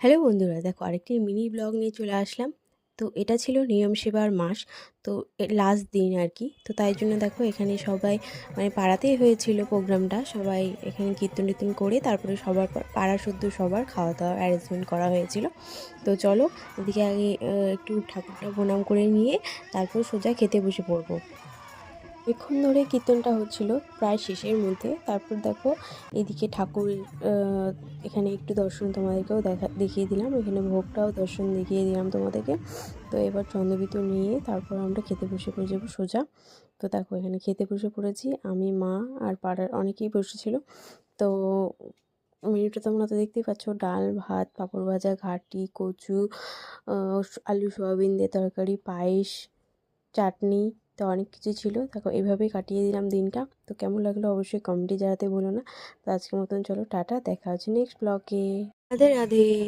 Hello বন্ধুরা, দেখো আরেকটি মিনি ব্লগ নিয়ে চলে আসলাম। তো এটা ছিল নিয়ম সেবার মাস, তো লাস্ট দিন আর কি। তো তাই জন্য দেখো এখানে সবাই মানে পাড়াতেই হয়েছিল প্রোগ্রামটা। সবাই এখানে কীর্তন টীর্তন করে তারপরে সবার পাড়া শুদ্ধ সবার খাওয়া দাওয়ার অ্যারেঞ্জমেন্ট করা হয়েছিল। তো চলো এদিকে আগে একটু ঠাকুরটা প্রণাম করে নিয়ে তারপর সোজা খেতে বসে পড়ব। অনেকক্ষণ ধরে কীর্তনটা হচ্ছিল প্রায় শেষের মধ্যে। তারপর দেখো এদিকে ঠাকুর এখানে একটু দর্শন তোমাদেরকেও দেখা, দেখিয়ে দিলাম। এখানে ভোগটাও দর্শন দেখিয়ে দিলাম তোমাদেরকে। তো এবার চন্দ্রবিতু নিয়ে তারপর আমরা খেতে বসে পড়ে যাব সোজা। তো দেখো এখানে খেতে বসে পড়েছি। আমি, মা আর পাড়ার অনেকেই বসেছিল তো মেনুটা তোমরা তো দেখতেই পাচ্ছ। ডাল, ভাত, পাঁপড় ভাজা, ঘাটি, কচু আলু, সয়াবিন দিয়ে তরকারি, পায়েস, চাটনি তো অনেক কিছু ছিল। দেখো এভাবেই কাটিয়ে দিলাম দিনটা। তো কেমন লাগল অবশ্যই কমেন্টে জানাতে ভুলো না। তো আজকের মতন চলো, টাটা, দেখা হচ্ছে নেক্সট ব্লগে রাধে রাধে।